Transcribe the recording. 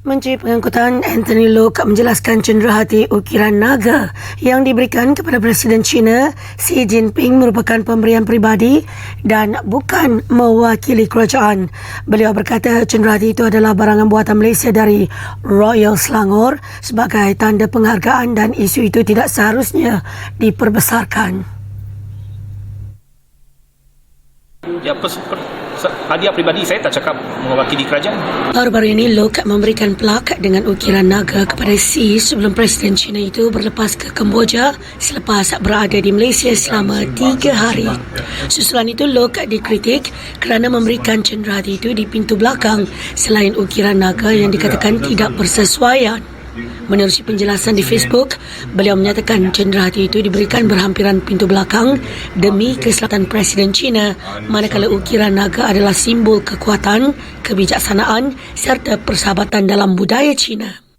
Menteri Pengangkutan Anthony Loke menjelaskan cenderahati ukiran naga yang diberikan kepada Presiden China Xi Jinping merupakan pemberian peribadi dan bukan mewakili kerajaan. Beliau berkata cenderahati itu adalah barangan buatan Malaysia dari Royal Selangor sebagai tanda penghargaan dan isu itu tidak seharusnya diperbesarkan. Ya, hadiah pribadi saya tak cakap mewakili kerajaan. Baru-baru ini Luke memberikan plak dengan ukiran naga kepada Xi sebelum Presiden China itu berlepas ke Kemboja selepas berada di Malaysia selama tiga hari. Susulan itu Luke dikritik kerana memberikan cenderahati itu di pintu belakang selain ukiran naga yang dikatakan tidak bersesuaian. Menerusi penjelasan di Facebook, beliau menyatakan cenderahati itu diberikan berhampiran pintu belakang demi keselamatan Presiden China manakala ukiran naga adalah simbol kekuatan, kebijaksanaan serta persahabatan dalam budaya China.